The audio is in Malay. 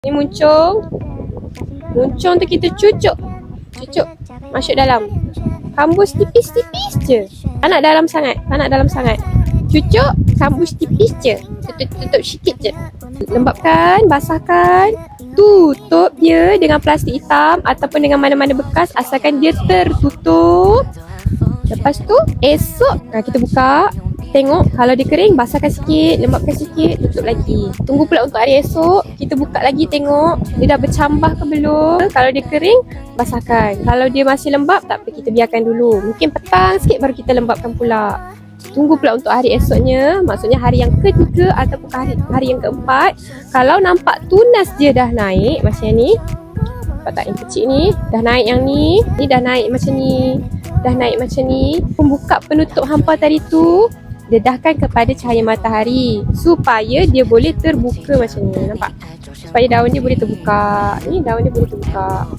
Ni muncung. Muncung tu kita cucuk. Cucuk. Masuk dalam. Hambus tipis-tipis je. Tak nak dalam sangat. Tak nak dalam sangat. Cucuk. Hambus tipis je. Tutup-tutup sikit je. Lembapkan. Basahkan. Tutup dia dengan plastik hitam ataupun dengan mana-mana bekas asalkan dia tertutup. Lepas tu esok kita buka Tengok kalau dia kering basahkan sikit Lembapkan sikit tutup lagi. Tunggu pula untuk hari esok Kita buka lagi tengok. Dia dah bercambah ke belum? Kalau dia kering basahkan. Kalau dia masih lembap tak apa kita biarkan dulu. Mungkin petang sikit baru kita lembapkan pula. Tunggu pula untuk hari esoknya Maksudnya hari yang ketiga Ataupun hari, hari yang keempat. Kalau nampak tunas dia dah naik Macam ni Nampak tak yang kecil ni? Dah naik yang ni Ni dah naik macam ni Dah naik macam ni. Pembuka penutup hampa tadi tu Dedahkan kepada cahaya matahari Supaya dia boleh terbuka macam ni Nampak? Supaya daun dia boleh terbuka Ni daun dia boleh terbuka